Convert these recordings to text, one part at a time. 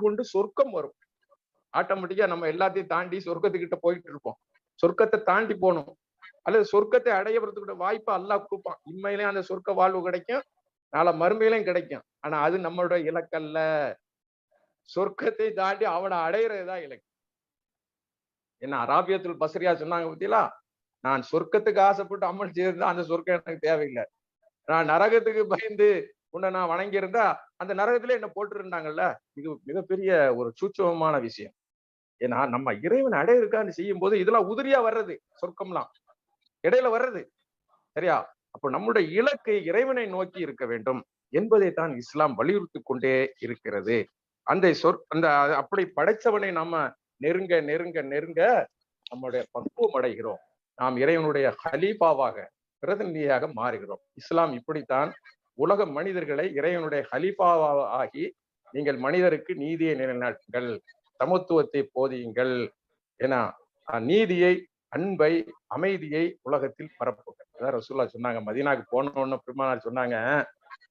அருள் கொண்டு சொர்க்கம் வரும். ஆட்டோமேட்டிக்கா நம்ம எல்லாத்தையும் தாண்டி சொர்க்கத்துக்கிட்ட போயிட்டு இருப்போம். சொர்க்கத்தை தாண்டி போகணும். அல்லது சொர்க்கத்தை அடையறதுக்கு வாய்ப்பு அல்லாஹ் கொடுப்பான். இம்மையிலையும் அந்த சொர்க்க வாழ்வு கிடைக்கும் நாளை மறுமையிலையும் கிடைக்கும். ஆனா அது நம்மளோட இலக்கல்ல. சொர்க்கத்தை தாண்டி அவனை அடையிறதுதான் இலக்கு. என்ன அராபியத்துல் பசரியா சொன்னாங்க பத்தியலா நான் சொர்க்கத்துக்கு ஆசைப்பட்டு அமல் செய்திருந்தா அந்த சொர்க்கம் எனக்கு தேவையில்லை. நான் நரகத்துக்கு பயந்து உன்னை நான் வணங்கியிருந்தா அந்த நரகத்திலே என்ன போட்டிருந்தாங்கல்ல? இது மிகப்பெரிய ஒரு சூட்சமமான விஷயம். ஏன்னா நம்ம இறைவன் அடையிருக்கான்னு செய்யும் போது இதெல்லாம் உதிரியா வர்றது சொர்க்கம்லாம். இடையில வர்றது. சரியா? அப்போ நம்முடைய இலக்கு இறைவனை நோக்கி இருக்க வேண்டும் என்பதை தான் இஸ்லாம் வலியுறுத்தி கொண்டே இருக்கிறது. அந்த சொற் அந்த அப்படி படைச்சவனை நம்ம நெருங்க நெருங்க நெருங்க நம்முடைய பக்குவம் அடைகிறோம். நாம் இறைவனுடைய ஹலீபாவாக பிரதிநிதியாக மாறுகிறோம். இஸ்லாம் இப்படித்தான் உலக மனிதர்களை இறைவனுடைய ஹலீஃபாவாக ஆகி நீங்கள் மனிதருக்கு நீதியை நிலைநாட்டுங்கள் சமத்துவத்தை போதியுங்கள் ஏன்னா நீதியை அன்பை அமைதியை உலகத்தில் பரப்புங்கள். அதான் ரசூல்லா சொன்னாங்க மதினாக்கு போனோன்னு பெருமானார் சொன்னாங்க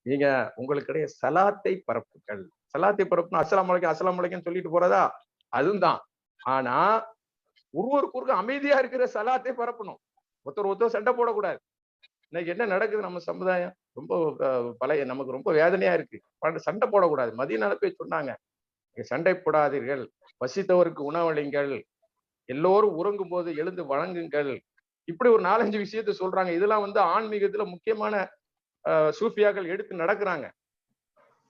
நீங்க உங்களுக்கிடையே சலாத்தை பரப்புங்கள். சலாத்தை பரப்புனா அஸ்லாம் முளைக்கும் அஸ்லாம் முளைக்கும் சொல்லிட்டு போறதா? அதுவும் தான் ஆனா ஒருவருக்கு ஒருக்கு அமைதியா இருக்கிற சலாத்தை பரப்பணும். ஒருத்தர் ஒருத்தர் சண்டை போடக்கூடாது. இன்னைக்கு என்ன நடக்குது நம்ம சமுதாயம்? ரொம்ப பழைய நமக்கு ரொம்ப வேதனையா இருக்கு. சண்டை போடக்கூடாது. மதிய போய் சொன்னாங்க. சண்டை போடாதீர்கள். வசித்தவருக்கு உணவளிங்கள். எல்லோரும் உறங்கும் போது எழுந்து வணங்குங்கள். இப்படி ஒரு நாலஞ்சு விஷயத்த சொல்றாங்க. இதெல்லாம் வந்து ஆன்மீகத்துல முக்கியமான சூஃபியாக்கள் எடுத்து நடக்கிறாங்க.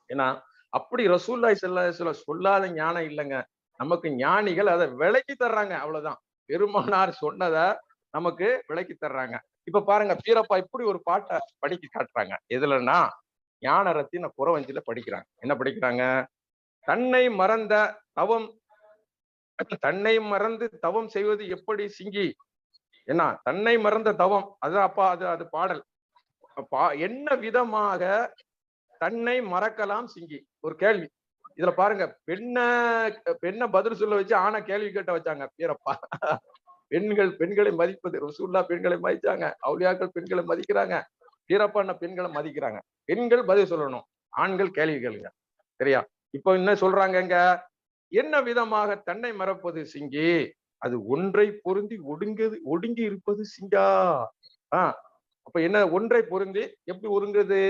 ஏன்னா அப்படி ரசூல்லாய் செல்ல சொல்லாத ஞானம் இல்லைங்க. நமக்கு ஞானிகள் அதை விளக்கி தர்றாங்க. அவ்வளவுதான். பெருமானார் சொன்னதை நமக்கு விளக்கி தர்றாங்க. இப்ப பாருங்க பீரப்பா இப்படி ஒரு பாட்டை படிக்க காட்டுறாங்க. எதுலன்னா ஞான ரத்தின குறவஞ்சில படிக்கிறாங்க. என்ன படிக்கிறாங்க? தன்னை மறந்த தவம் தன்னை மறந்து தவம் செய்வது எப்படி சிங்கி? என்ன தன்னை மறந்த தவம் அதுதான் அப்பா அது அது பாடல். என்ன விதமாக தன்னை மறக்கலாம் சிங்கி? ஒரு கேள்வி. இதுல பாருங்க பெண்ண பெண்ணை பதில் சொல்ல வச்சு ஆனா கேள்வி கேட்ட வச்சாங்க பீரப்பா பெண்கள் பெண்களை மதிப்பது ரசூல்லா பெண்களை மதிச்சாங்க அவுளியாக்கள் பெண்களை மதிக்கிறாங்க வீரப்பான பெண்களை மதிக்கிறாங்க. பெண்கள் பதில் சொல்லணும் ஆண்கள் கேள்வி கேளுங்க சரியா? இப்போ என்ன சொல்றாங்க என்ன விதமாக தன்னை மறப்பது சிங்கி? அது ஒன்றை பொருந்தி ஒடுங்குது ஒடுங்கி இருப்பது சிங்கா? ஆஹ் அப்ப என்ன ஒன்றை பொருந்தி எப்படி ஒடுங்குது?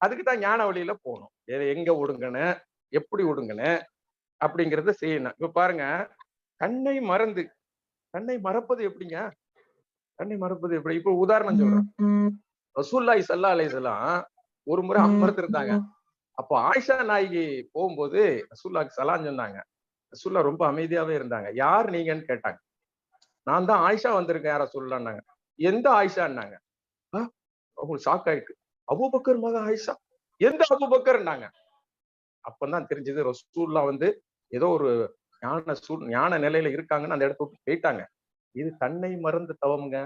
அதுக்கு தான் ஞான வழியில போகணும். எங்க ஒடுங்கன? எப்படி ஒடுங்கன? அப்படிங்கிறத செய்யணும். இப்ப பாருங்க தன்னை மறந்து தன்னை மறப்பது எப்படிங்க? தன்னை மறப்பது எப்படி? இப்ப உதாரணம் சொல்றேன். ரசூல்லாய் சல்லா அலைசலாம் ஒரு முறை அமர்த்திருந்தாங்க அப்போ ஆயிஷா நாயகி போகும்போது ரசூல்லாக்கு சலான் சொன்னாங்க. ரசூல்லா ரொம்ப அமைதியாவே இருந்தாங்க. யார் நீங்கன்னு கேட்டாங்க. நான் தான் ஆயிஷா வந்திருக்கேன் யார சொல்லலான்னாங்க எந்த ஆயிஷான்னாங்க? அவங்களுக்கு ஷாக் ஆயிருக்கு. அபுபக்கர் மக ஆயிஷா. எந்த அபுபக்கர்னாங்க? அப்பதான் தெரிஞ்சது ரசூல்லா வந்து ஏதோ ஒரு ஞான சூ ஞான நிலையில இருக்காங்கன்னு அந்த இடத்த விட்டு போயிட்டாங்க இது தன்னை மறந்து தவம்ங்க.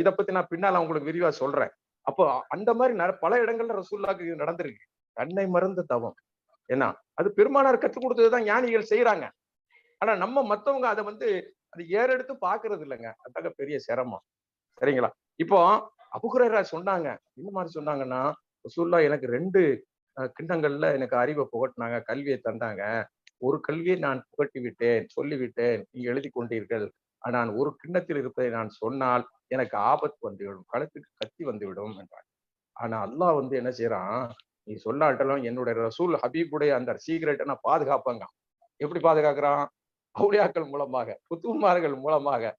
இதை பத்தி நான் பின்னால் உங்களுக்கு விரிவா சொல்றேன். அப்போ அந்த மாதிரி பல இடங்கள்ல ரசூல்லாக்கு இது நடந்திருக்கு. தன்னை மறந்து தவம். ஏன்னா அது பெருமானார் கற்றுக் கொடுத்ததுதான் ஞானிகள் செய்யறாங்க ஆனா நம்ம மத்தவங்க அதை வந்து அது ஏறெடுத்து பாக்குறது இல்லைங்க. அதாக பெரிய சிரமம். சரிங்களா? இப்போ அபுகுரரா சொன்னாங்க. இந்த மாதிரி சொன்னாங்கன்னா ரசூல்லா எனக்கு ரெண்டு கிண்ணங்கள்ல எனக்கு அறிவை புகட்டினாங்க கல்வியை தந்தாங்க. ஒரு கல்வியை நான் புகட்டி விட்டேன் சொல்லிவிட்டேன் நீ எழுதி கொண்டீர்கள். ஆனால் ஒரு கிண்ணத்தில் இருப்பதை நான் சொன்னால் எனக்கு ஆபத்து வந்துவிடும் கழுத்துக்கு கத்தி வந்துவிடும் என்றான். ஆனா அல்லாஹ் வந்து என்ன செய்யறான் நீ சொல்லாட்டலும் என்னுடைய ரசூல் ஹபீபுடைய அந்த சீக்ரெட்டை நான் பாதுகாப்பாங்க. எப்படி பாதுகாக்கிறான்? அவுளியாக்கள் மூலமாக புத்துமார்கள் மூலமாக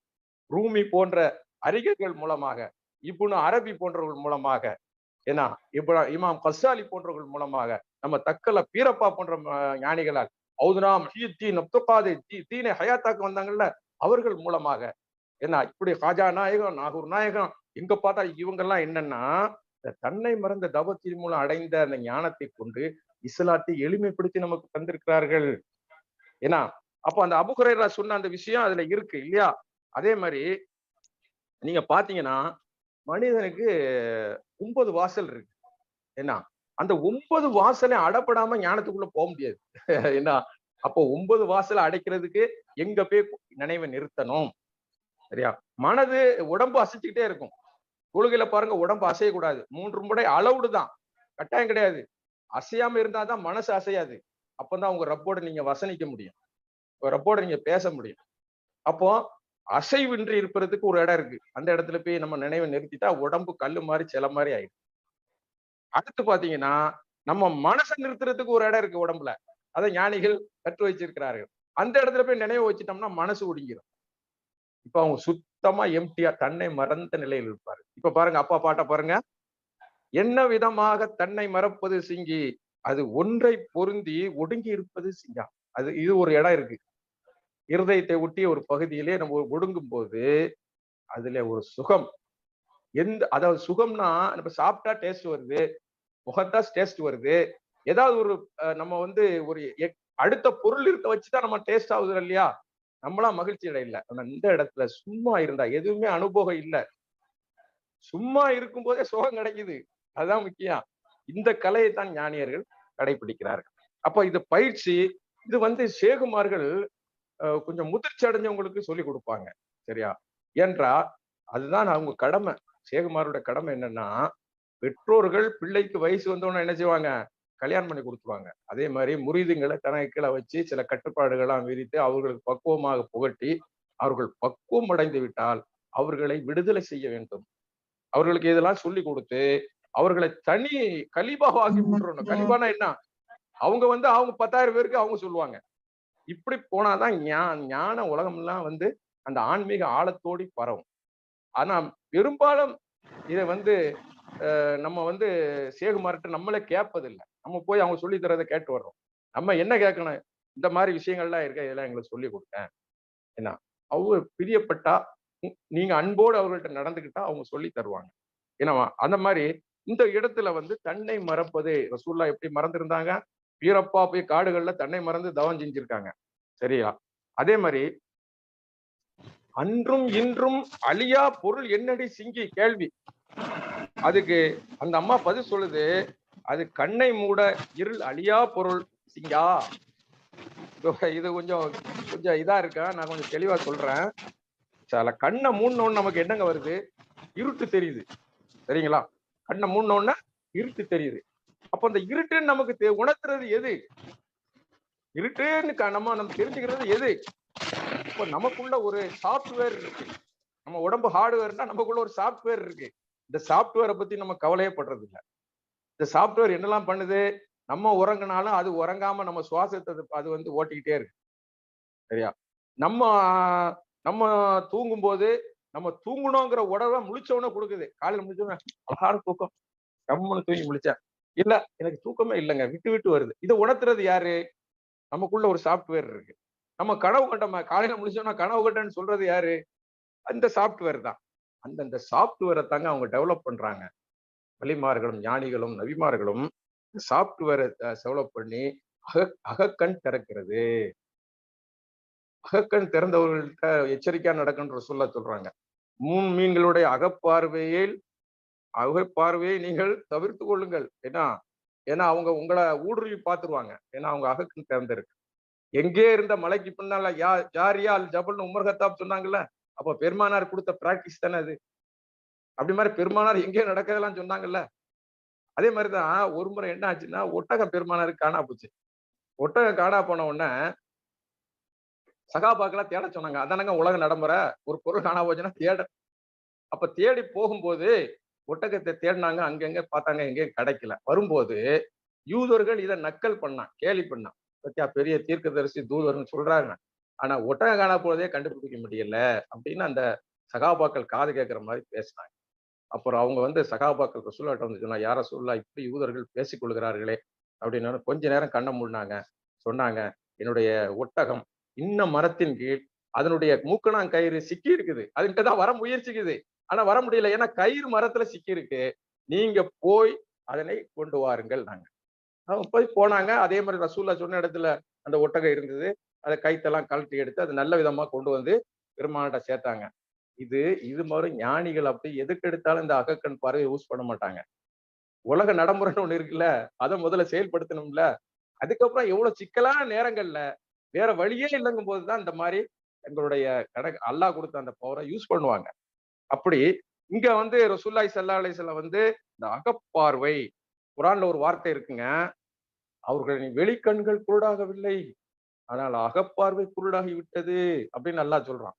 ரூமி போன்ற அறிஞர்கள் மூலமாக இப்புனு அரபி போன்றவர்கள் மூலமாக ஏன்னா இப்ப இமாம் கசாலி போன்றவர்கள் மூலமாக நம்ம தக்கல பீரப்பா போன்ற ஞானிகளால் அவுதுராம் அப்துகாதே தீனை ஹயாத்தாக்கு வந்தாங்கல்ல அவர்கள் மூலமாக. ஏன்னா இப்படி ஹாஜா நாயகம் நாகூர் நாயகம் இங்க பார்த்தா இவங்கெல்லாம் என்னன்னா தன்னை மறந்த தவத்தின் மூலம் அடைந்த அந்த ஞானத்தை கொண்டு இஸ்லாத்தை எளிமைப்படுத்தி நமக்கு தந்திருக்கிறார்கள். ஏன்னா அப்ப அந்த அபுகுரேரா சொன்ன அந்த விஷயம் அதுல இருக்கு இல்லையா? அதே மாதிரி நீங்க பாத்தீங்கன்னா மனிதனுக்கு ஒன்பது வாசல் இருக்கு. என்ன அந்த ஒன்பது வாசலை அடப்படாம ஞானத்துக்குள்ள போக முடியாது. என்ன அப்போ ஒன்பது வாசலை அடைக்கிறதுக்கு எங்க போய் நினைவை நிறுத்தணும். சரியா? மனது உடம்பு அசைச்சுக்கிட்டே இருக்கும். தொழுகையில பாருங்க உடம்பு அசையக்கூடாது. மூன்று முறை அளவுடு தான். கட்டாயம் கிடையாது. அசையாம இருந்தாதான் மனசு அசையாது. அப்பதான் உங்க ரப்போட நீங்க வசனிக்க முடியும். உங்க ரப்போட நீங்க பேச முடியும். அப்போ அசைவின்றி இருப்பதற்கு ஒரு இடம் இருக்கு. அந்த இடத்துல போய் நம்ம நினைவை நிறுத்திட்டா உடம்பு கல்லு மாதிரி சில மாதிரி ஆயிடும். அடுத்து பாத்தீங்கன்னா நம்ம மனசை நிறுத்துறதுக்கு ஒரு இடம் இருக்கு உடம்புல. அதை ஞானிகள் கற்று வச்சிருக்கிறார்கள் அந்த இடத்துல போய் நினைவு வச்சுட்டோம்னா மனசு ஒடுங்கிடும் இப்ப அவங்க சுத்தமா எம்டியா தன்னை மறந்த நிலையில் இருப்பாரு இப்ப பாருங்க அப்பா பாட்ட பாருங்க. என்ன விதமாக தன்னை மறப்பது சிங்கி அது ஒன்றை பொருந்தி ஒடுங்கி இருப்பது சிங்கா? அது இது ஒரு இடம் இருக்கு. இருதயத்தை ஒட்டிய ஒரு பகுதியிலே நம்ம ஒடுங்கும் போது அதுல ஒரு சுகம் எந்த அதாவது சுகம்னா நம்ம சாப்பிட்டா டேஸ்ட் வருது முகத்தா டேஸ்ட் வருது. ஏதாவது ஒரு அஹ், நம்ம வந்து ஒரு அடுத்த பொருள் இருக்க வச்சுதான் நம்ம டேஸ்ட் ஆகுது இல்லையா? நம்மளா மகிழ்ச்சி அடையல. ஆனா இந்த இடத்துல சும்மா இருந்தா எதுவுமே அனுபவம் இல்ல. சும்மா இருக்கும் போதே சுகம் கிடைக்குது. அதுதான் முக்கியம். இந்த கலையை தான் ஞானியர்கள் கடைபிடிக்கிறார்கள் அப்ப இது பயிற்சி இது வந்து சேகுமார்கள் கொஞ்சம் முதிர்ச்சி அடைஞ்சவங்களுக்கு சொல்லி கொடுப்பாங்க. சரியா? ஏன்றா அதுதான் அவங்க கடமை. சேகுமாரோட கடமை என்னன்னா பெற்றோர்கள் பிள்ளைக்கு வயசு வந்தவொடனே என்ன செய்வாங்க? கல்யாணம் பண்ணி கொடுத்துருவாங்க. அதே மாதிரி முறிதுங்களை தனக்கு கீழே வச்சு சில கட்டுப்பாடுகளாம் விரித்து அவர்களுக்கு பக்குவமாக புகட்டி அவர்கள் பக்குவம் அடைந்து விட்டால் அவர்களை விடுதலை செய்ய வேண்டும். அவர்களுக்கு இதெல்லாம் சொல்லி கொடுத்து அவர்களை தனி கலிபாவாக்கி விட்டுறணும். கலிபானா என்ன? அவங்க வந்து அவங்க பத்தாயிரம் பேருக்கு அவங்க சொல்லுவாங்க. இப்படி போனாதான் ஞா- ஞான உலகம்லாம் வந்து அந்த ஆன்மீக ஆழத்தோடி பரவும். ஆனா பெரும்பாலும் இதை வந்து நம்ம வந்து சேகுமார்கிட்ட நம்மளே கேட்பதில்லை. நம்ம போய் அவங்க சொல்லி தரதை கேட்டு வர்றோம். நம்ம என்ன கேட்கணும்? இந்த மாதிரி விஷயங்கள்லாம் இருக்க? இதெல்லாம் எங்களுக்கு சொல்லி கொடுங்க. என்ன? அவங்க பிரியப்பட்டா நீங்க அன்போடு அவர்கள்ட்ட நடந்துக்கிட்டா அவங்க சொல்லி தருவாங்க. என்னவா அந்த மாதிரி இந்த இடத்துல வந்து தன்னை மறப்பது ரசூல்லா எப்படி மறந்துருந்தாங்க? வீரப்பா போய் காடுகள்ல தன்னை மறந்து தவம் செஞ்சிருக்காங்க. சரியா? அதே மாதிரி அன்றும் இன்றும் அழியா பொருள் என்னடி சிங்கி? கேள்வி. அதுக்கு அந்த அம்மா பதில் சொல்லுது அது கண்ணை மூட இருள் அழியா பொருள் சிங்கா. இது கொஞ்சம் கொஞ்சம் இதா இருக்கா? நான் கொஞ்சம் தெளிவா சொல்றேன். சில கண்ணை மூணுன்னு நமக்கு என்னங்க வருது? இருட்டு தெரியுது. சரிங்களா? கண்ணை மூணுன்னு இருட்டு தெரியுது. அப்ப அந்த இருட்டுன்னு நமக்கு தெ- உணர்த்துறது எது? இருட்டுன்னு நம்ம நம்ம தெரிஞ்சுக்கிறது எது? அப்போ நமக்குள்ள ஒரு சாஃப்ட்வேர் இருக்கு. நம்ம உடம்பு ஹார்ட்வேர்னா நமக்குள்ள ஒரு சாஃப்ட்வேர் இருக்கு. இந்த சாஃப்ட்வேரை பத்தி நம்ம கவலையே படுறது இல்ல இந்த சாஃப்ட்வேர் என்னெல்லாம் பண்ணுது? நம்ம உறங்கினாலும் அது உறங்காம நம்ம சுவாசத்தை அது- வந்து ஓட்டிக்கிட்டே இருக்கு. சரியா? நம்ம நம்ம தூங்கும் போது நம்ம தூங்கணுங்கிற உடவை முழிச்சவன கொடுக்குது. காலையில முடிச்சவன அழகான தூக்கம். கம்மனு தூங்கி முழிச்சேன் இல்ல எனக்கு தூக்கமே இல்லைங்க. விட்டு விட்டு வருது. இதை உணர்த்துறது யாரு? நமக்குள்ள ஒரு சாஃப்ட்வேர் இருக்கு. நம்ம கனவு கண்டோம்? காலையில முடிச்சோம்னா கனவு கட்டன்னு சொல்றது யாரு? அந்த சாஃப்ட்வேர் தான். அந்தந்த சாஃப்ட்வேரை தாங்க அவங்க டெவலப் பண்றாங்க. வலிமார்களும் ஞானிகளும் நபிமார்களும் சாப்ட்வேரை டெவலப் பண்ணி அக அகக்கண் திறக்கிறது. அகக்கண் திறந்தவர்கள்ட்ட எச்சரிக்கையா நடக்குன்ற சொல்ல சொல்றாங்க. மூணு மீன்களுடைய அகப்பார்வையில் அகப்பார்வையை நீங்கள் தவிர்த்து கொள்ளுங்கள். ஏன்னா ஏன்னா அவங்க உங்களை ஊடுருவி பார்த்துருவாங்க. ஏன்னா அவங்க அகக்கண் திறந்திருக்கு. எங்கே இருந்த மலைக்கு பின்னால யா ஜாரியா அல் ஜபல்னு உமர் சொன்னாங்கல்ல அப்ப பெருமானார் கொடுத்த பிராக்டிஸ் தானே அது? அப்படி மாதிரி பெருமானார் எங்கே நடக்கிறதெல்லாம் சொன்னாங்கல்ல? அதே மாதிரிதான் ஒரு முறை என்ன ஆச்சுன்னா ஒட்டகம் பெருமானாருக்கு காணா போச்சு. ஒட்டகம் காணா போன உடனே சகாபாக்கெல்லாம் தேட சொன்னாங்க. அதானங்க உலக நடைமுறை ஒரு பொருள் காணா போச்சுன்னா தேட. அப்ப தேடி போகும்போது ஒட்டகத்தை தேடினாங்க அங்கங்க பார்த்தாங்க எங்கேயும் கிடைக்கல. வரும்போது யூதர்கள் இதை நக்கல் பண்ணான் கேலி பண்ணான் பத்தியா பெரிய தீர்க்கதரிசி தூதர்னு சொல்றாங்க. ஆனா ஒட்டகம் காணா போறதே கண்டுபிடிக்க முடியல அப்படின்னு அந்த சகாபாக்கள் காது கேட்கிற மாதிரி பேசினாங்க. அப்புறம் அவங்க வந்து சகாபாக்கள் சொல்லாட்டம் வந்து சொன்னா யார சொல்லா இப்படி யூதர்கள் பேசிக் கொள்கிறார்களே அப்படின்னு கொஞ்ச நேரம் கண்ணை மூடினாங்க. சொன்னாங்க என்னுடைய ஒட்டகம் இன்ன மரத்தின் கீழ் அதனுடைய மூக்கணாங்கயிறு சிக்கி இருக்குது. அதுகிட்ட தான் வர முயற்சிக்குது. ஆனா வர முடியல. ஏன்னா கயிறு மரத்துல சிக்கி இருக்கு. நீங்க போய் அதனை கொண்டு வாருங்கள் நாங்க. போய் போனாங்க. அதே மாதிரி ரசூல்லா சொன்ன இடத்துல அந்த ஒட்டகம் இருந்தது. அதை கைத்தெல்லாம் கழட்டி எடுத்து அது நல்ல விதமா கொண்டு வந்து பெருமானிட்ட சேர்த்தாங்க. இது இது மாதிரி ஞானிகள் அப்படி எதுக்கு எடுத்தாலும் இந்த அகக்கண் பார்வை யூஸ் பண்ண மாட்டாங்க. உலக நடைமுறைன்னு ஒண்ணு இருக்குல்ல அதை முதல்ல செயல்படுத்தணும்ல. அதுக்கப்புறம் எவ்வளவு சிக்கலான நேரங்கள்ல வேற வழியே இல்லைங்கும் போதுதான் இந்த மாதிரி எங்களுடைய கட அல்லாஹ் கொடுத்த அந்த பவரை யூஸ் பண்ணுவாங்க. அப்படி இங்க வந்து ரசூல்லாய் சல்லா அலிஸ்லாம் வந்து இந்த அகப்பார்வை குரான்ல ஒரு வார்த்தை இருக்குங்க. அவர்களின் வெளிக்கண்கள் குருடாகவில்லை. ஆனால் அகப்பார்வை குருடாகி விட்டது அப்படின்னு நல்லா சொல்றான்.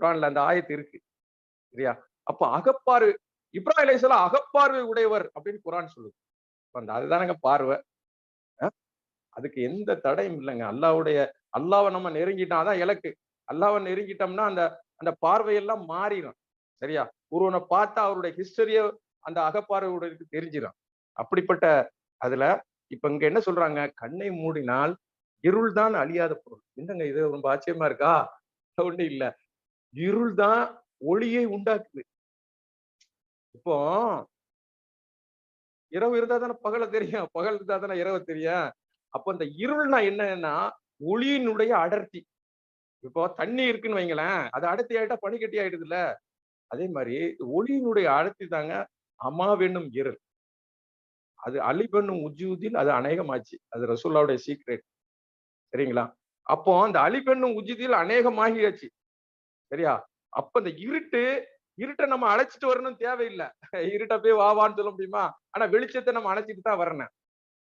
குரான்ல அந்த ஆயத்து இருக்கு. சரியா அப்ப அகப்பார்வை இப்ராஹிம் அலைஹிஸ்ஸலாம் அகப்பார்வை உடையவர் அப்படின்னு குரான் சொல்லுது. அந்த அதுதானங்க பார்வை. அஹ்? அதுக்கு எந்த தடையும் இல்லைங்க. அல்லாவுடைய அல்லாவை நம்ம நெருங்கிட்டாதான் இலக்கு. அல்லாவை நெருங்கிட்டோம்னா அந்த அந்த பார்வையெல்லாம் மாறிடும் சரியா? ஒருவனை பார்த்தா அவருடைய ஹிஸ்டரிய அந்த அகப்பார்வை தெரிஞ்சிடும் அப்படிப்பட்ட அதுல இப்ப இங்க என்ன சொல்றாங்க? கண்ணை மூடினால் இருள் தான் அழியாத பொருள். என்னங்க இது? ரொம்ப ஆச்சரியமா இருக்கா? ஒண்ணு இல்ல. இருள் தான் ஒளியை உண்டாக்குது. இப்போ இரவு இருந்தா தானே பகல தெரியும். பகல் இருந்தா தானே இரவு தெரியும். அப்போ அந்த இருள்னா என்னன்னா ஒளியினுடைய அடர்த்தி. இப்போ தண்ணி இருக்குன்னு வைங்களேன். அது அடர்த்தி ஆயிட்டா பனிக்கட்டி ஆயிடுதுல்ல. அதே மாதிரி ஒளியினுடைய அடர்த்தி தாங்க அமாவென்னும் இருள். அது அலிபென்னும் உஜூதில் அது அநேகமாச்சு. அது ரசூல்லாவுடைய சீக்ரெட் சரிங்களா? அப்போ அந்த அலிபென்னும் உஜூதில் அநேகமாகியாச்சு. சரியா? அப்ப இந்த இருட்டு இருட்டை நம்ம அழைச்சிட்டு வரணும் தேவையில்லை. இருட்டை போய் வா வான்னு சொல்ல முடியுமா? ஆனா வெளிச்சத்தை நம்ம அழைச்சிட்டு தான் வரணும்.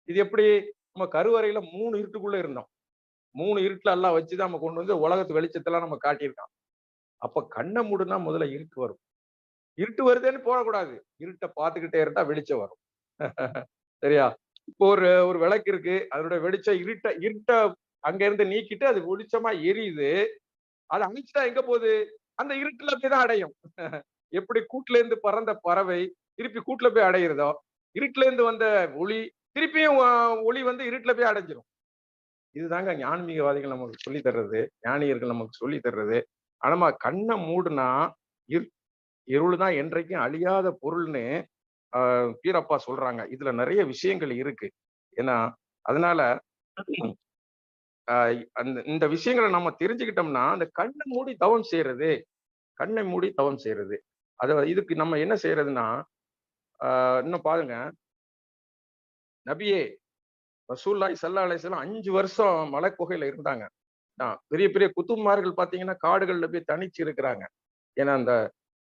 இது எப்படி? நம்ம கருவறையில மூணு இருட்டுக்குள்ள இருந்தோம். மூணு இருட்டுல எல்லாம் வச்சுதான் நம்ம கொண்டு வந்து உலகத்து வெளிச்சத்தெல்லாம் நம்ம காட்டியிருக்கோம் அப்ப கண்ணை மூடுனா முதல்ல இருட்டு வரும். இருட்டு வருதுன்னு போடக்கூடாது இருட்டை பார்த்துக்கிட்டே இருந்தா வெளிச்சம் வரும். சரியா? இப்போ ஒரு ஒரு விளக்கு இருக்கு. அதனுடைய வெளிச்சம் இருட்ட இருட்ட அங்க இருந்து நீக்கிட்டு அது வெளிச்சமா எரியுது. அது அணைச்சிட்டா எங்க போகுது? அந்த இருட்டுல போய் தான் அடையும். எப்படி கூட்டுல இருந்து பறந்த பறவை திருப்பி கூட்டுல போய் அடையிறதோ இருட்டுல இருந்து வந்த ஒளி திருப்பியும் ஒளி வந்து இருட்டுல போய் அடைஞ்சிரும். இதுதாங்க ஞானமிகவாதிகள் நமக்கு சொல்லி தர்றது. ஞானியர்கள் நமக்கு சொல்லி தர்றது. ஆனா கண்ணை மூடுனா இரு இருள் தான் என்றைக்கும் அழியாத பொருள்னு பீரப்பா சொல்றாங்க. இதுல நிறைய விஷயங்கள் இருக்கு. ஏன்னா அதனால ஆஹ் அந்த இந்த விஷயங்களை நம்ம தெரிஞ்சுக்கிட்டோம்னா அந்த கண்ணை மூடி தவம் செய்யறது. கண்ணை மூடி தவம் செய்யறது. அத இதுக்கு நம்ம என்ன செய்யறதுன்னா ஆஹ் இன்னும் பாருங்க. நபியே ரசூல்லாய் சல்லா அலிஸ்லாம் அஞ்சு வருஷம் மலை குகையில இருந்தாங்க பெரிய பெரிய குத்துமார்கள் பாத்தீங்கன்னா காடுகள்ல போய் தனிச்சு இருக்கிறாங்க. ஏன்னா அந்த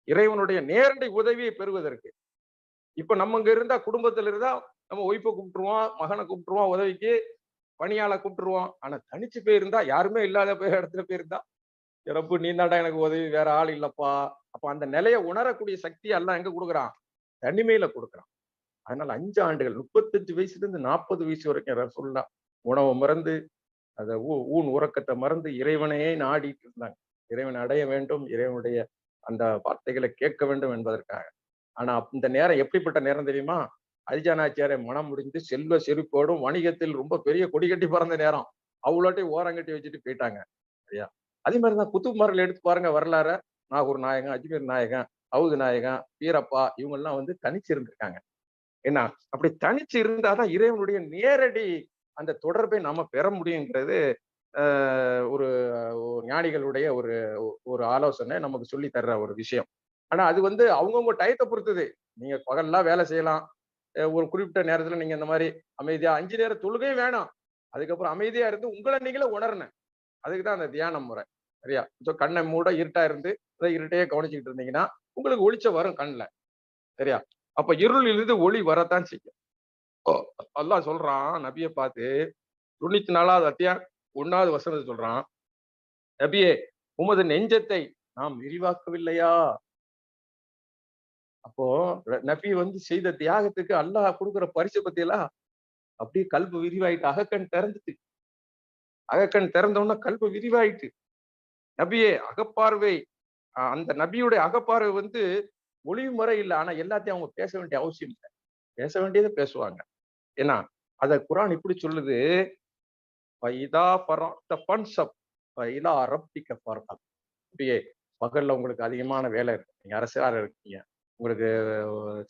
இறைவனுடைய நேரடி உதவியை பெறுவதற்கு. இப்ப நம்ம இங்க இருந்தா குடும்பத்துல இருந்தா நம்ம ஒய்ஃபை கூப்பிட்டுருவோம் மகனை கூப்பிட்டுருவோம் உதவிக்கு பணியாளை கூப்பிட்டுருவோம் ஆனா தனிச்சு போயிருந்தா யாருமே இல்லாத போய் இடத்துல போயிருந்தா ரப்பு நீ தாண்டா எனக்கு உதவி வேற ஆள் இல்லப்பா. அப்ப அந்த நிலையை உணரக்கூடிய சக்தி எல்லாம் எங்க கொடுக்குறான்? தனிமையில கொடுக்குறான். அதனால அஞ்சு ஆண்டுகள் முப்பத்தஞ்சு வயசுல இருந்து நாற்பது வயசு வரைக்கும் ரசூல்லா உணவை மறந்து அதை ஊ- ஊன் உறக்கத்தை மறந்து இறைவனையே நாடிட்டு இருந்தாங்க. இறைவனை அடைய வேண்டும் இறைவனுடைய அந்த வார்த்தைகளை கேட்க வேண்டும் என்பதற்காக. ஆனா இந்த நேரம் எப்படிப்பட்ட நேரம் தெரியுமா? அரிஜானாச்சியாரை மனம் முடிஞ்சு செல்வ செருப்போடும் வணிகத்தில் ரொம்ப பெரிய கொடி கட்டி பறந்த நேரம். அவ்வளோட்டையும் ஓரங்கட்டி வச்சுட்டு போயிட்டாங்க. சரியா? அதே மாதிரிதான் குத்துமரில் எடுத்து பாருங்க வரலாற. நாகூர் நாயகன் அஜ்மீர் நாயகன் அவுது நாயகன் வீரப்பா இவங்கெல்லாம் வந்து தனிச்சு இருந்திருக்காங்க. என்ன அப்படி தனிச்சு இருந்தாதான் இறைவனுடைய நேரடி அந்த தொடர்பை நம்ம பெற முடியுங்கிறது ஒரு ஒரு ஞானிகளுடைய ஒரு ஒரு ஆலோசனை நமக்கு சொல்லி தர்ற ஒரு விஷயம். ஆனா அது வந்து அவங்கவுங்க டயத்தை பொறுத்தது. நீங்க பகல்லாம் வேலை செய்யலாம். ஒரு குறிப்பிட்ட நேரத்துல நீங்க இந்த மாதிரி அமைதியா அஞ்சு நேரம் தொழுகையும் வேணும். அதுக்கப்புறம் அமைதியா இருந்து உங்களை நீங்களே உணரணும். அதுக்கு தான் அந்த தியானம் முறை. சரியா? ஸோ கண்ணை மூட இருட்டா இருந்து அதை இருட்டையே கவனிச்சுக்கிட்டு இருந்தீங்கன்னா உங்களுக்கு ஒளிச்ச வரும் கண்ணில் சரியா? அப்ப இருளிலிருந்து ஒளி வரத்தான் செய்யும். ஓ, அல்லாஹ் சொல்றான் நபியை பார்த்து தொண்ணூத்தி நாலாவது அத்தியா ஒன்னாவது வசனத்தை சொல்றான் நபியே உமது நெஞ்சத்தை நாம் விரிவாக்கவில்லையா? அப்போ நபி வந்து செய்த தியாகத்துக்கு அல்லாஹ் கொடுக்குற பரிசு பத்தியெல்லாம் அப்படியே கல்பு விரிவாயிட்டு அகக்கண் திறந்துட்டு. அகக்கண் திறந்த உடனே கல்பு விரிவாயிட்டு நபியே அகப்பார்வை அந்த நபியுடைய அகப்பார்வை வந்து ஒளிவு முறை இல்லை. ஆனா எல்லாத்தையும் அவங்க பேச வேண்டிய அவசியம் இல்லை. பேச வேண்டியதை பேசுவாங்க. ஏன்னா அத குரான் இப்படி சொல்லுது "ஃபைதா பகல்ல உங்களுக்கு அதிகமான வேலை இருக்கு. நீங்க அரசாரம் இருக்கீங்க. உங்களுக்கு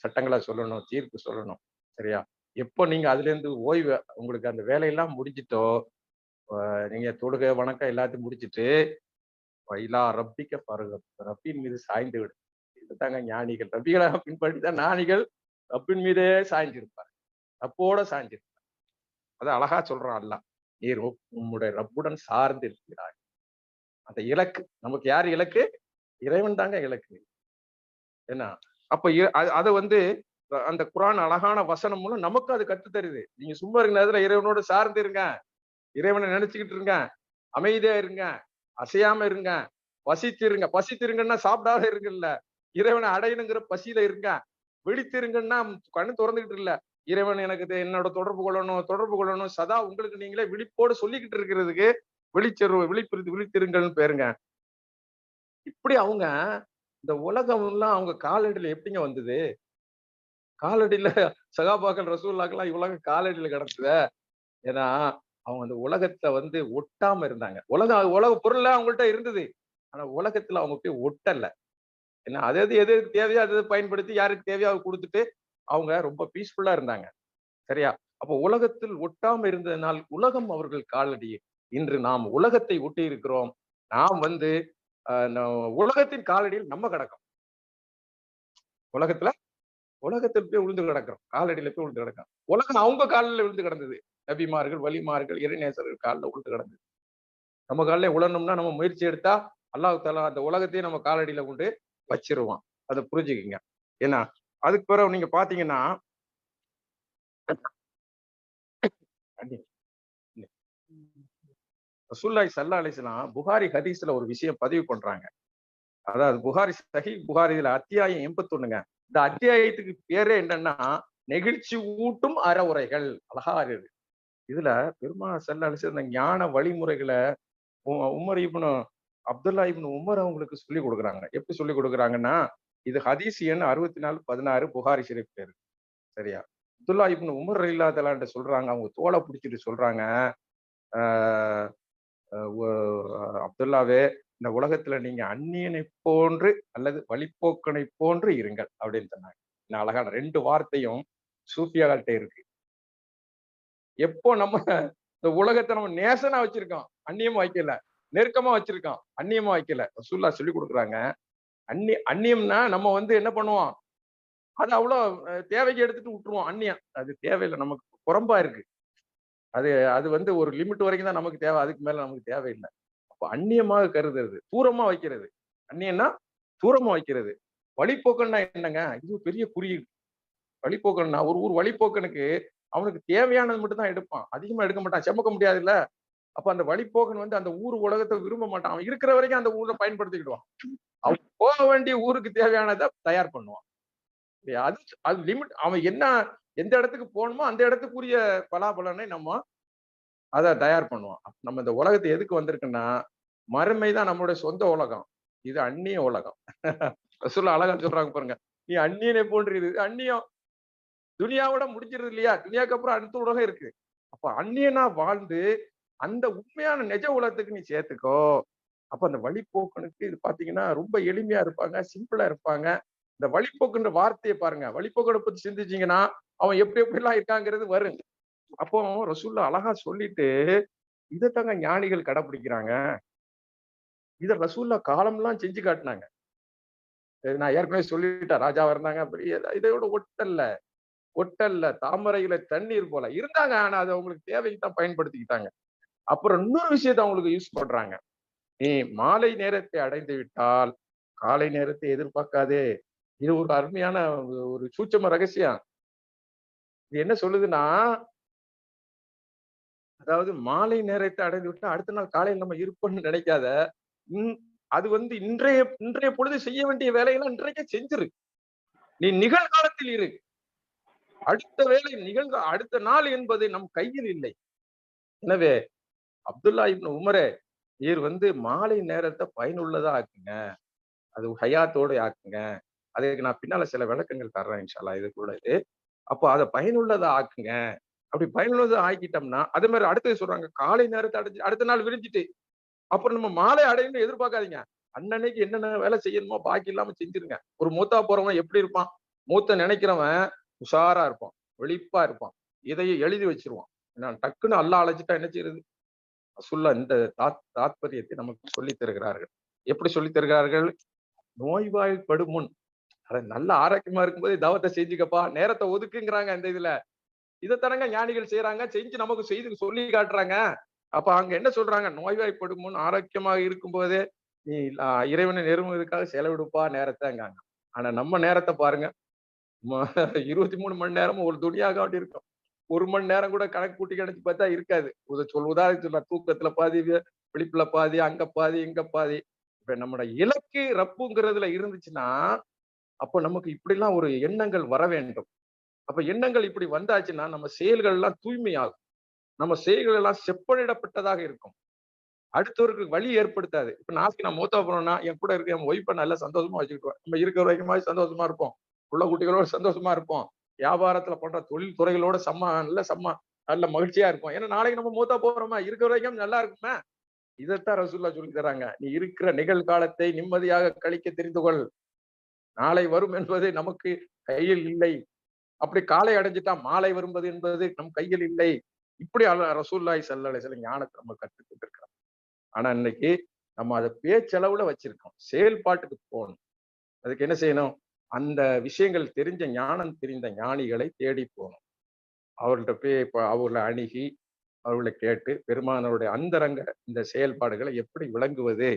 சட்டங்களை சொல்லணும் தீர்ப்பு சொல்லணும் சரியா? எப்போ நீங்க அதுலேருந்து ஓய்வு உங்களுக்கு அந்த வேலையெல்லாம் முடிஞ்சிட்டோ நீங்கள் தொடுக வணக்கம் எல்லாத்தையும் முடிச்சிட்டு வயலா ரப்பிக்க பருக ரப்பின் மீது சாய்ந்து விடு. இதுதாங்க ஞானிகள். ரப்பிகளை பின்பற்றி தான் ஞானிகள். ரப்பின் மீதே சாய்ஞ்சிருப்பார் ரப்போட சாய்ஞ்சிருப்பார் அது அழகா சொல்றான் அல்லாஹ். நீர் உம்முடைய ரப்புடன் சார்ந்து இருக்கிறாய். அந்த இலக்கு நமக்கு யார் இலக்கு? இறைவன் தாங்க இலக்கு. என்ன அப்ப அதை வந்து அந்த குரான் அழகான வசனம் மூலம் நமக்கும் அது கத்து தருது. நீங்க சும்மா இருக்க நேரத்துல இறைவனோட சார்ந்து இருங்க. இறைவனை நினைச்சுக்கிட்டு இருங்க. அமைதியா இருங்க. அசையாம இருங்க. பசித்திருங்க பசித்திருங்கன்னா சாப்பிடாத இருங்கல்ல இறைவனை அடையணுங்கிற பசியில இருங்க. விழித்திருங்கன்னா கண்ணு திறந்துகிட்டு இல்ல. இறைவன் எனக்கு இது என்னோட தொடர்பு கொள்ளணும் தொடர்பு கொள்ளணும். சதா உங்களுக்கு நீங்களே விழிப்போடு சொல்லிக்கிட்டு இருக்கிறதுக்கு விழிச்சிரு விழிப்பிருந்து விழித்திருங்கள்னு பேருங்க. இப்படி அவங்க இந்த உலகம் எல்லாம் அவங்க காலடியில எப்படிங்க வந்தது? காலடியில சகாபாக்கள் ரசூல்லாக்கெல்லாம் உலகம் காலடியில கிடச்சத ஏன்னா அவங்க அந்த உலகத்தை வந்து ஒட்டாம இருந்தாங்க. உலகம் உலக பொருள் அவங்கள்ட்ட இருந்தது. ஆனா உலகத்துல அவங்க போய் ஒட்டல. ஏன்னா அது எது எது தேவையோ அது பயன்படுத்தி யாருக்கு தேவையோ அதை கொடுத்துட்டு அவங்க ரொம்ப பீஸ்ஃபுல்லா இருந்தாங்க. சரியா? அப்போ உலகத்தில் ஒட்டாம இருந்ததனால் உலகம் அவர்கள் காலடி. இன்று நாம் உலகத்தை ஒட்டி இருக்கிறோம். நாம் வந்து உலகத்தின் காலடியில் நம்ம கிடக்கும். உலகத்துல உலகத்தில் போய் விழுந்து கிடக்கிறோம். காலடியில போய் விழுந்து கிடக்கும் உலகம் அவங்க காலில் விழுந்து கிடந்தது. நபிமார்கள் வலிமார்கள் இறைநேசர்கள் காலில் விழுந்து கிடந்தது. நம்ம காலில் உழணும்னா நம்ம முயற்சி எடுத்தா அல்லாஹு தாலா அந்த உலகத்தையும் நம்ம காலடியில கொண்டு வச்சிருவான். அதை புரிஞ்சுக்கிங்க. ஏன்னா அதுக்கு பிறகு நீங்க பாத்தீங்கன்னா ரசூல்லாய் சல்லா அலிஸ்லாம் புகாரி ஹதீஸ்ல ஒரு விஷயம் பதிவு பண்றாங்க. அதாவது புகாரி சஹி புகாரி அத்தியாயம் எண்பத்தொன்னுங்க. இந்த அத்தியாயத்துக்கு பேரே என்னன்னா நெகிழ்ச்சி ஊட்டும் அறவுரைகள். அழகா இருக்குது. இதுல பெருமா செல்ல அலிஸ் இந்த ஞான வழிமுறைகளை Umar ibn Abdullah ibn Umar அவங்களுக்கு சொல்லி கொடுக்குறாங்க. எப்படி சொல்லி கொடுக்குறாங்கன்னா இது ஹதீஸ் எண் அறுபத்தி நாலு பதினாறு புகாரி சிறப்பு பேரு. சரியா? அப்துல்லா இப்னு உமர் இல்லாதலான்ட்டு சொல்றாங்க. அவங்க தோலை பிடிச்சிட்டு சொல்றாங்க. அப்துல்லாவே இந்த உலகத்துல நீங்க அந்நியனை போன்று அல்லது வழிப்போக்கனை போன்று இருங்கள் அப்படின்னு சொன்னாங்க. இந்த அழகான ரெண்டு வார்த்தையும் சூஃபியாகள்கிட்ட இருக்கு. எப்போ நம்ம இந்த உலகத்தை நம்ம நேசனா வச்சிருக்கோம். அந்நியமா வைக்கல. நெருக்கமா வச்சிருக்கோம். அந்நியமா வைக்கல. ரசூல்லா சொல்லி கொடுக்குறாங்க. அந்நிய அந்நியம்னா நம்ம வந்து என்ன பண்ணுவோம்? அது அவ்வளோ தேவைக்கு எடுத்துட்டு விட்டுருவோம். அந்நியம். அது தேவையில்லை. நமக்கு புறம்பா இருக்கு. அது அது வந்து ஒரு லிமிட் வரைக்கும் தான் நமக்கு தேவை. அதுக்கு மேல நமக்கு தேவையில்லை. அப்போ அந்நியமாக கருதுறது. தூரமா வைக்கிறது. அந்நியம்னா தூரமா வைக்கிறது. வழிப்போக்கன்னா என்னங்க? இது பெரிய குறியீடு வழிபோக்கன்னா ஒரு ஊர் வழிபோக்கனுக்கு அவனுக்கு தேவையானது மட்டும் தான் எடுப்பான். அதிகமா எடுக்க மாட்டான். செமக்க முடியாதுல்ல? அப்ப அந்த வழிப்போக்கன் வந்து அந்த ஊர் உலகத்தை விரும்ப மாட்டான். அவன் இருக்கிற வரைக்கும் அந்த ஊரை பயன்படுத்திக்கிடுவான். அவன் போக வேண்டிய ஊருக்கு தேவையானதை தயார் பண்ணுவான். அது அது லிமிட். அவன் என்ன எந்த இடத்துக்கு போகணுமோ அந்த இடத்துக்குரிய பலாபலனை நம்ம அதை தயார் பண்ணுவோம். நம்ம இந்த உலகத்தை எதுக்கு வந்திருக்குன்னா மறுமை தான் நம்மளுடைய சொந்த உலகம். இது அந்நிய உலகம். சொல்ல அழகா சொல்றாங்க பாருங்க. நீ அந்நியனை போன்று இது அந்நியம். துனியாவோட முடிஞ்சிருது இல்லையா? துனியாவுக்கு அப்புறம் அடுத்த உலகம் இருக்கு. அப்ப அந்நியனா வாழ்ந்து அந்த உண்மையான நிஜ உலகத்துக்கு நீ சேர்த்துக்கோ. அப்ப அந்த வழிப்போக்கனுக்கு இது பாத்தீங்கன்னா ரொம்ப எளிமையா இருப்பாங்க சிம்பிளா இருப்பாங்க. இந்த வழிப்போக்குன்ற வார்த்தையை பாருங்க. வழிபோக்கனை பத்தி சிந்திச்சீங்கன்னா அவன் எப்படி எப்படிலாம் இருக்காங்கிறது வரும். அப்போ ரசூல்லா அழகா சொல்லிட்டு இதைத்தாங்க ஞானிகள் கடைபிடிக்கிறாங்க இத ரசூல்லா காலம்லாம் செஞ்சு காட்டினாங்க. நான் ஏற்கனவே சொல்லிட்டேன் ராஜாவா இருந்தாங்க அப்படி இதோட ஒட்டல்ல. ஒட்டல்ல தாமரையில தண்ணீர் போல. இருந்தாங்க ஆனா அது அவங்களுக்கு தேவைக்கு தான் பயன்படுத்திக்கிட்டாங்க. அப்புறம் இன்னொரு விஷயத்த அவங்களுக்கு யூஸ் பண்றாங்க. நீ மாலை நேரத்தை அடைந்து விட்டால் காலை நேரத்தை எதிர்பார்க்காதே. இது ஒரு அருமையான ஒரு சூட்சம ரகசியம். இது என்ன சொல்லுதுன்னா அதாவது மாலை நேரத்தை அடைந்து விட்டா அடுத்த நாள் காலையில் நம்ம இருப்போம்னு நினைக்காத. அது வந்து இன்றைய இன்றைய பொழுது செய்ய வேண்டிய வேலையெல்லாம் இன்றைக்கே செஞ்சிரு. நீ நிகழ்காலத்தில் இரு. அடுத்த வேலை நிகழ்க அடுத்த நாள் என்பது நம் கையில் இல்லை. எனவே அப்துல்லா இப்னு உமரே நீர் வந்து மாலை நேரத்தை பயனுள்ளதா ஆக்குங்க. அது ஹயாத்தோடு ஆக்குங்க. அதுக்கு நான் பின்னால சில விளக்கங்கள் தர்றேன் இன்ஷால்லா இதுக்குள்ளது அப்போ அதை பயனுள்ளதா ஆக்குங்க. அப்படி பயனுள்ளதா ஆக்கிட்டோம்னா அதே மாதிரி அடுத்தது சொல்றாங்க காலை நேரத்தை அடைஞ்சு அடுத்த நாள் விரிஞ்சிட்டு அப்புறம் நம்ம மாலை அடையணும் எதிர்பார்க்காதீங்க. அன்னன்னைக்கு என்னென்ன வேலை செய்யணுமோ பாக்கி இல்லாம செஞ்சிருங்க. ஒரு மூத்தா போறவன் எப்படி இருப்பான்? மூத்த நினைக்கிறவன் உஷாரா இருப்பான் வெளிப்பா இருப்பான் இதையே எழுதி வச்சிருவான். நான் டக்குன்னு அல்லா அழைச்சிட்டா என்ன செய்யறது? சொல்ல இந்த தாத் தாத்பரியத்தை நமக்கு சொல்லி தருகிறார்கள். எப்படி சொல்லி தருகிறார்கள்? நோய்வாய்ப்படும் முன் அதை நல்ல ஆரோக்கியமா இருக்கும்போது தவத்தை செஞ்சுக்கப்பா நேரத்தை ஒதுக்குங்கிறாங்க அந்த இதுல. இதைத்தனங்க ஞானிகள் செய்யறாங்க செஞ்சு நமக்கு செய்து சொல்லி காட்டுறாங்க. அப்ப அங்க என்ன சொல்றாங்க? நோய்வாய்ப்படும் முன் ஆரோக்கியமாக இருக்கும்போதே நீ இறைவனை நெருங்குவதற்காக செலவிடுப்பா நேரத்தைங்காங்க. ஆனா நம்ம நேரத்தை பாருங்க. இருபத்தி மூணு மணி நேரமும் ஒரு துணியாக அப்படி இருக்கும். ஒரு மணி நேரம் கூட கணக்கு கூட்டி கணக்கு பார்த்தா இருக்காது. உத சொல் உதாரணத்துக்கு தூக்கத்துல பாதி விழிப்புல பாதி அங்க பாதி இங்க பாதி. இப்ப நம்மளோட இலக்கு ரப்புங்கிறதுல இருந்துச்சுன்னா அப்போ நமக்கு இப்படிலாம் ஒரு எண்ணங்கள் வர வேண்டும். அப்ப எண்ணங்கள் இப்படி வந்தாச்சுன்னா நம்ம செயல்கள் எல்லாம் தூய்மையாகும். நம்ம செயல்கள் எல்லாம் செப்பனிடப்பட்டதாக இருக்கும். அடுத்தவருக்கு வழி ஏற்படுத்தாது. இப்ப நாளைக்கு நான் மூத்தா போனோம்னா என் கூட இருக்க என் ஒய்ஃபை நல்லா சந்தோஷமா வச்சுக்கிட்டுவேன் நம்ம இருக்கிற வரைக்கும் சந்தோஷமா இருப்போம். உள்ள குட்டிகளோட சந்தோஷமா இருப்போம். வியாபாரத்துல பண்ற தொழில் துறைகளோட சம்மா நல்ல சம்மா நல்ல மகிழ்ச்சியா இருக்கும் ஏன்னா நாளைக்கு நம்ம மூத்தா போறோமா? இருக்கிற வரைக்கும் நல்லா இருக்குமே? இதைத்தான் ரசூல்லா சொல்லி தராங்க. நீ இருக்கிற நிகழ்காலத்தை நிம்மதியாக கழிக்க தெரிந்து கொள். நாளை வரும் என்பது நமக்கு கையில் இல்லை. அப்படி காலை அடைஞ்சிட்டா மாலை வரும்பது என்பது நம் கையில் இல்லை. இப்படி அல்ல ரசூல்லாய் சல்லலை சில ஞானத்தை நம்ம கற்றுக்கிட்டு இருக்கிறோம் ஆனா இன்னைக்கு நம்ம அதை பேச்சளவுல வச்சிருக்கோம். செயல்பாட்டுக்கு போகணும். அதுக்கு என்ன செய்யணும்? அந்த விஷயங்கள் தெரிஞ்ச ஞானம் தெரிந்த ஞானிகளை தேடி போகணும். அவர்கள்ட்ட போய் இப்போ அவர்களை அணுகி அவர்களை கேட்டு பெருமானவருடைய அந்தரங்க இந்த செயல்பாடுகளை எப்படி விளங்குவது?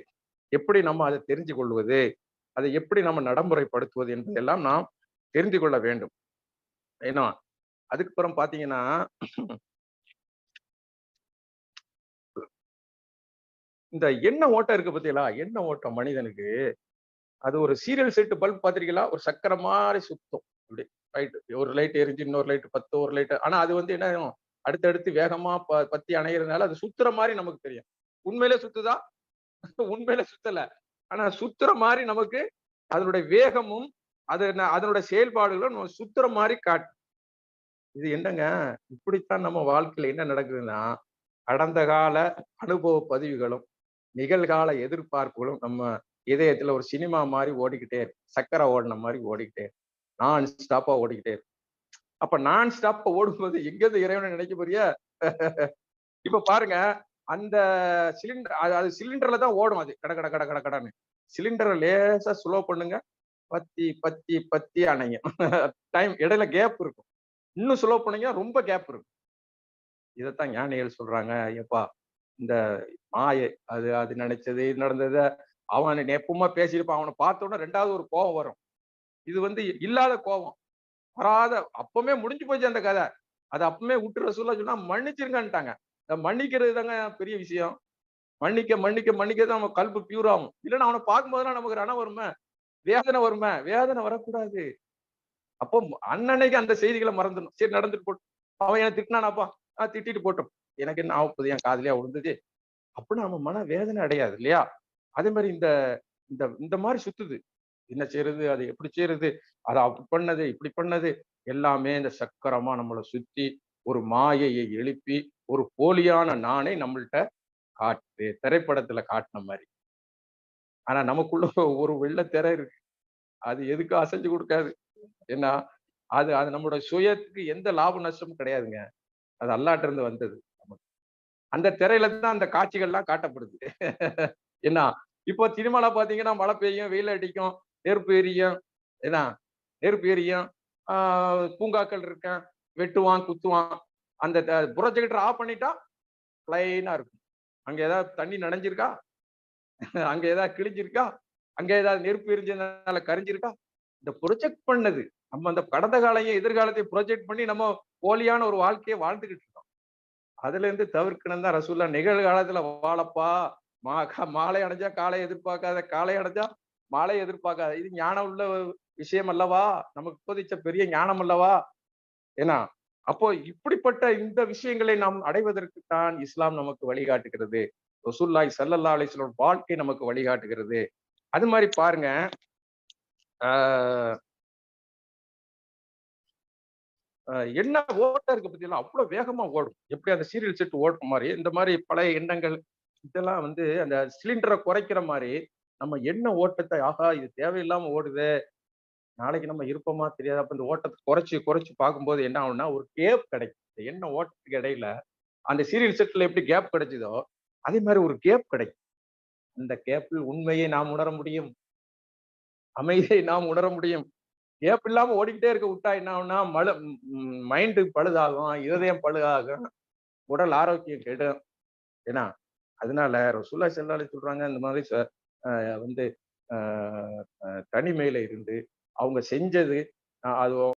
எப்படி நம்ம அதை தெரிஞ்சு கொள்வது? அதை எப்படி நம்ம நடைமுறைப்படுத்துவது என்பதெல்லாம் நாம் தெரிந்து கொள்ள வேண்டும். ஏன்னா அதுக்கப்புறம் பாத்தீங்கன்னா இந்த எண்ணெய் ஓட்டம் இருக்கு பார்த்தீங்களா? எண்ணெய் ஓட்டம் மனிதனுக்கு அது ஒரு சீரியல் செட்டு பல்ப் பார்த்துருக்கீங்களா? ஒரு சக்கர மாதிரி சுத்தம். இப்படி ரைட் ஒரு லைட் எரிஞ்சு இன்னொரு லைட் பத்து ஒரு லைட் ஆனா அது வந்து என்ன ஆகும்? அடுத்தடுத்து வேகமா ப- பத்தி அணையிறதுனால அது சுத்துற மாதிரி நமக்கு தெரியும். உண்மையிலே சுத்துதா? உண்மையில சுத்தல. ஆனா சுத்துற மாதிரி நமக்கு அதனுடைய வேகமும் அது அதனுடைய செயல்பாடுகளும் நம்ம சுத்துற மாதிரி காட்டு இது என்னங்க? இப்படித்தான் நம்ம வாழ்க்கையில என்ன நடக்குதுன்னா கடந்த கால அனுபவ பதிவுகளும் நிகழ்கால எதிர்பார்ப்புகளும் நம்ம இதயத்துல ஒரு சினிமா மாதிரி ஓடிக்கிட்டே இருக்கு. சக்கரை ஓடின மாதிரி ஓடிக்கிட்டே இருக்கு. நான் ஸ்டாப்பா ஓடிக்கிட்டே இருக்கு. அப்ப நான் ஸ்டாப்பா ஓடும்போது எங்கேருந்து இறைவனை நினைக்க போறியா? இப்ப பாருங்க அந்த சிலிண்டர் அது அது சிலிண்டர்ல தான் ஓடும் அது. கட கட கட கட கடன்னு. சிலிண்டரை லேசா ஸ்லோ பண்ணுங்க. பத்தி பத்தி பத்தி அணைங்க. டைம் இடையில கேப் இருக்கும். இன்னும் ஸ்லோ பண்ணுங்க ரொம்ப கேப் இருக்கும். இதைத்தான் ஞானிகள் சொல்றாங்க எப்பா இந்த மாயை அது அது நினைச்சது இது நடந்தது அவன் நெப்பமா பேசியிருப்பான். அவனை பார்த்த உடனே ரெண்டாவது ஒரு கோபம் வரும். இது வந்து இல்லாத கோபம் வராத அப்பவுமே முடிஞ்சு போச்சு அந்த கதை. அதை அப்பவுமே விட்டுற சொல்ல சொன்னா மன்னிச்சிருங்கன்ட்டாங்க. மன்னிக்கிறது தாங்க பெரிய விஷயம். மன்னிக்க மன்னிக்க மன்னிக்க தான் நம்ம கல்பு பியூர் ஆகும். இல்லைன்னா அவனை பார்க்கும்போதுலாம் நமக்கு ரணம் வருமே? வேதனை வருமே? வேதனை வரக்கூடாது. அப்போ அன்னன்னைக்கு அந்த செய்திகளை மறந்துடும் சரி நடந்துட்டு போட்டு. அவன் என்ன திட்டினானாப்பா? நான் திட்டிட்டு போட்டோம். எனக்கு என்ன ஆகப்போகுது என் காதுலயா விழுந்தது. அப்படின்னு நம்ம மன வேதனை அடையாது இல்லையா? அதே மாதிரி இந்த இந்த இந்த மாதிரி சுத்துது. என்ன செய்யறது? அது எப்படி செய்யறது? அதை அப்படி பண்ணது இப்படி பண்ணது. எல்லாமே இந்த சக்கரமா நம்மளை சுத்தி ஒரு மாயையை எழுப்பி ஒரு போலியான நானே நம்மள்ட்ட காட்டு திரைப்படத்துல காட்டின மாதிரி. ஆனா நமக்குள்ள ஒரு வெள்ள திரை இருக்கு. அது எதுக்கும் அசைஞ்சு கொடுக்காது? ஏன்னா அது அது நம்மளோட சுயத்துக்கு எந்த லாப நஷ்டமும் கிடையாதுங்க. அது அல்லாட்ட இருந்து வந்தது நமக்கு. அந்த திரையில தான் அந்த காட்சிகள்லாம் காட்டப்படுது. என்ன இப்போ சினிமால பாத்தீங்கன்னா மழை பெய்யும் வெயில் அடிக்கும் நெருப்பு எரியும். என்ன நெருப்பு எரியும். ஆஹ் பூங்காக்கள் இருக்கேன் வெட்டுவான் குத்துவான். அந்த ப்ரொஜெக்டர் ஆஃப் பண்ணிட்டா பிளைனா இருக்கும். அங்க ஏதாவது தண்ணி நனைஞ்சிருக்கா? அங்க ஏதாவது கிழிஞ்சிருக்கா? அங்க ஏதாவது நெருப்பு எரிஞ்சதுனால கரிஞ்சிருக்கா? இந்த ப்ரொஜெக்ட் பண்ணது நம்ம அந்த கடந்த காலையும் எதிர்காலத்தையும் ப்ரொஜெக்ட் பண்ணி நம்ம போலியான ஒரு வாழ்க்கையை வாழ்ந்துகிட்டு இருக்கோம். அதுல இருந்து தவிர்க்கணும் தான் ரசூல்லா நிகழ்காலத்துல வாழப்பா மா மாலை அடைஞ்சா காலை எதிர்பார்க்காத காலை அடைஞ்சா மாலை எதிர்பார்க்காத. இது ஞானம் உள்ள விஷயம் அல்லவா? நமக்கு போதிச்ச பெரிய ஞானம் அல்லவா? ஏன்னா அப்போ இப்படிப்பட்ட இந்த விஷயங்களை நாம் அடைவதற்கு தான் இஸ்லாம் நமக்கு வழிகாட்டுகிறது. ரசூல்லாய் சல்லல்லா அலிஸ்லோட வாழ்க்கை நமக்கு வழிகாட்டுகிறது. அது மாதிரி பாருங்க. ஆஹ் ஆஹ் என்ன ஓட்டம் இருக்கு பத்தியெல்லாம் அவ்வளவு வேகமா ஓடும். எப்படி அந்த சீரியல் செட் ஓடுற மாதிரி இந்த மாதிரி பழைய எண்ணங்கள் இதெல்லாம் வந்து அந்த சிலிண்டரை குறைக்கிற மாதிரி நம்ம என்ன ஓட்டத்தை ஆகா இது தேவையில்லாம ஓடுது நாளைக்கு நம்ம இருப்போமா தெரியாது? அப்போ இந்த ஓட்டத்தை குறைச்சி குறைச்சி பார்க்கும்போது என்ன ஆகும்னா ஒரு கேப் கிடைக்கும். இந்த எண்ண ஓட்டத்துக்கு இடையில அந்த சீரியல் செட்டில் எப்படி கேப் கிடைச்சதோ அதே மாதிரி ஒரு கேப் கிடைக்கும். அந்த கேப்பில் உண்மையை நாம் உணர முடியும். அமைதியை நாம் உணர முடியும். கேப் இல்லாம ஓடிக்கிட்டே இருக்க விட்டா என்ன ஆகும்னா மழு மைண்டு பழுதாகும். இருதயம் பழுதாகும். உடல் ஆரோக்கியம் கெடும். ஏன்னா அதனால ரசூல்லா செல்லாலே சொல்றாங்க இந்த மாதிரி வந்து தனிமையில இருந்து அவங்க செஞ்சது ஆஹ் அது